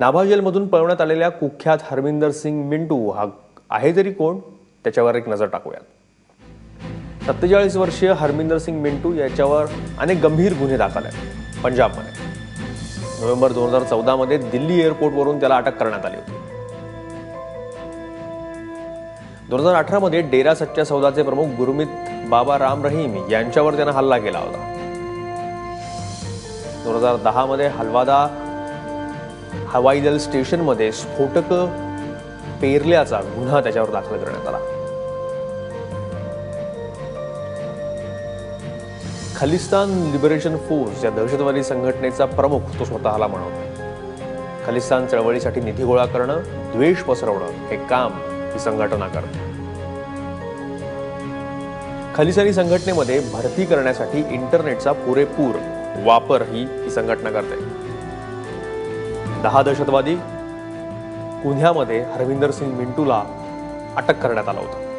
नाभा जेलमधून पळवण्यात आलेल्या कुख्यात हरमिंदर सिंग मिंटू हा आहे तरी कोण? त्याच्यावर एक नजर टाकूयात. सत्तेचाळीस वर्षीय हरमिंदर सिंग मिंटू याच्यावर अनेक गंभीर गुन्हे दाखल आहेत. पंजाबमध्ये. नोव्हेंबर दोन हजार चौदामध्ये दिल्ली एअरपोर्टवरून त्याला अटक करण्यात आली होती. दोन हजार अठरामध्ये डेरा सच्चा सौदाचे प्रमुख गुरुमित बाबा राम रहीम यांच्यावर त्यानं हल्ला केला होता. दोन हजार दहामध्ये हलवादा हवाई दल स्टेशनमध्ये स्फोटक पेरल्याचा गुन्हा त्याच्यावर दाखल करण्यात आला. खलिस्तान लिबरेशन फोर्स या दहशतवादी संघटनेचा प्रमुख तो स्वतःला म्हणतो खलिस्तान चळवळीसाठी निधी गोळा करणं द्वेष पसरवणं हे काम ही संघटना करते. खलिस्तानी संघटनेमध्ये भरती करण्यासाठी इंटरनेटचा पुरेपूर वापर ही ही संघटना करते. दहा दहशतवादी गुन्ह्यामध्ये हरविंदर सिंग मिंटूला अटक करण्यात आलं होतं.